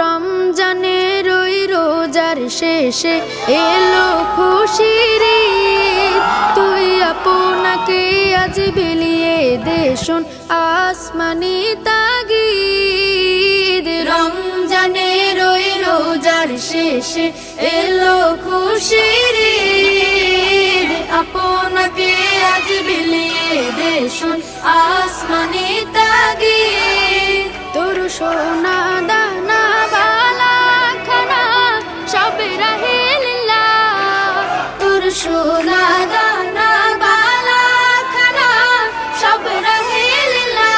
রমজানের ওই রোজার শেষে এলো খুশির। তুই আপনাকে আজ বিলিয়ে দেশন আসমানি তাগিদ রমজানের ওই রোজার শেষে এলো খুশির। আপনাকে আজ বিলিয়ে দেশন আসমানি তাগিদ সোনা, দানা, বালা, খানা, সব রাহিল্লা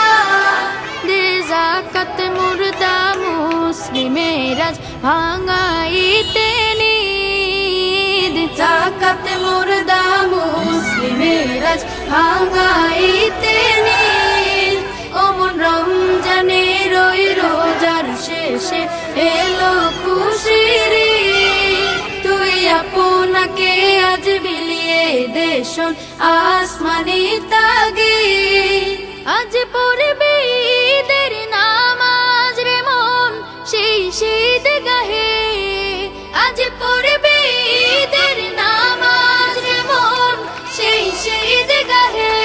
দে জাকাত মুর্দা মুসলিমের আজ ভাঙাইতে নিদ। জাকাত মুর্দা মুসলিমের আজ ভাঙাইতে নিদ। অমন রমজানের রোজার শেষে এলো খুশির দেশন আসমানি তাগে। আজ পড়বে ঈদের নামাজ রে মন, সেই শীত গাহে। আজ পড়বে ঈদের নামাজ রে মন, সেই শীত গাহে।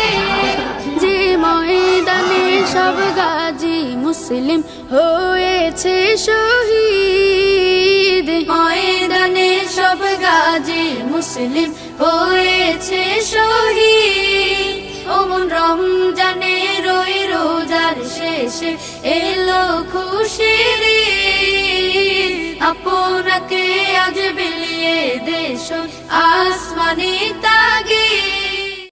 যে ময়দানে সব গাজী মুসলিম হয়েছে শহীদ। ময়দানে সব গাজী মুসলিম হয়েছে শহীদ ওমন রমজানে রই রোজার শেষে এলো খুশি। আপনাকে আজ বিলিয়ে দেশ আসমানি তাগিদ